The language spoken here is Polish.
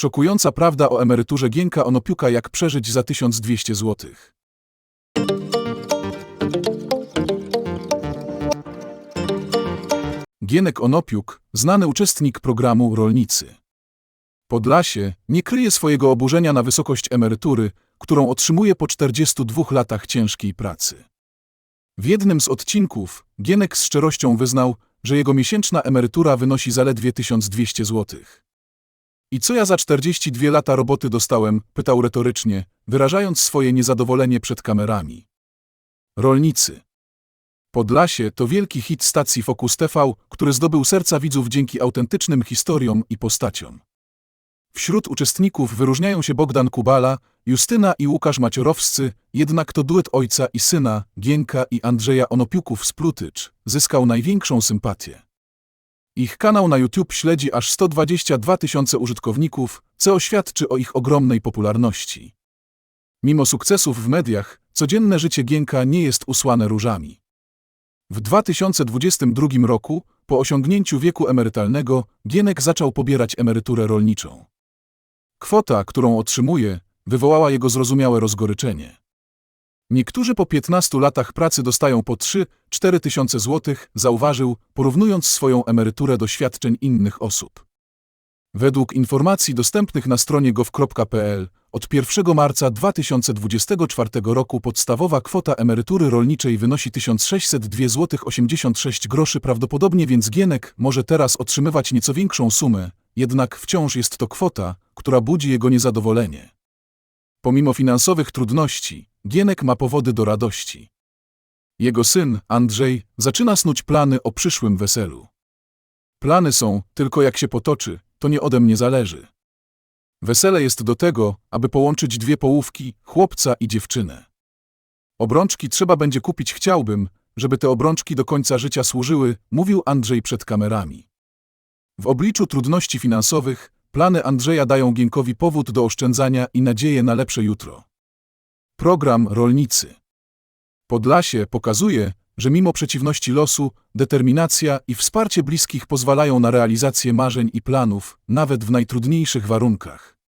Szokująca prawda o emeryturze Gienka Onopiuka jak przeżyć za 1200 zł. Gienek Onopiuk, znany uczestnik programu Rolnicy. Podlasie nie kryje swojego oburzenia na wysokość emerytury, którą otrzymuje po 42 latach ciężkiej pracy. W jednym z odcinków Gienek z szczerością wyznał, że jego miesięczna emerytura wynosi zaledwie 1200 zł. I co ja za 42 lata roboty dostałem? pytał retorycznie, wyrażając swoje niezadowolenie przed kamerami. Rolnicy. Podlasie to wielki hit stacji Focus TV, który zdobył serca widzów dzięki autentycznym historiom i postaciom. Wśród uczestników wyróżniają się Bogdan Kubala, Justyna i Łukasz Maciorowscy, jednak to duet ojca i syna, Gienka i Andrzeja Onopiuków z Plutycz, zyskał największą sympatię. Ich kanał na YouTube śledzi aż 122 tysiące użytkowników, co świadczy o ich ogromnej popularności. Mimo sukcesów w mediach, codzienne życie Gienka nie jest usłane różami. W 2022 roku, po osiągnięciu wieku emerytalnego, Gienek zaczął pobierać emeryturę rolniczą. Kwota, którą otrzymuje, wywołała jego zrozumiałe rozgoryczenie. Niektórzy po 15 latach pracy dostają po 3-4 tysiące złotych, zauważył, porównując swoją emeryturę do świadczeń innych osób. Według informacji dostępnych na stronie gov.pl od 1 marca 2024 roku podstawowa kwota emerytury rolniczej wynosi 1602 zł 86 groszy prawdopodobnie więc Gienek może teraz otrzymywać nieco większą sumę, jednak wciąż jest to kwota, która budzi jego niezadowolenie. Pomimo finansowych trudności, Gienek ma powody do radości. Jego syn, Andrzej, zaczyna snuć plany o przyszłym weselu. Plany są, tylko jak się potoczy, to nie ode mnie zależy. Wesele jest do tego, aby połączyć dwie połówki, chłopca i dziewczynę. Obrączki trzeba będzie kupić chciałbym, żeby te obrączki do końca życia służyły, mówił Andrzej przed kamerami. W obliczu trudności finansowych, plany Andrzeja dają Gienkowi powód do oszczędzania i nadzieję na lepsze jutro. Program Rolnicy Podlasie pokazuje, że mimo przeciwności losu, determinacja i wsparcie bliskich pozwalają na realizację marzeń i planów, nawet w najtrudniejszych warunkach.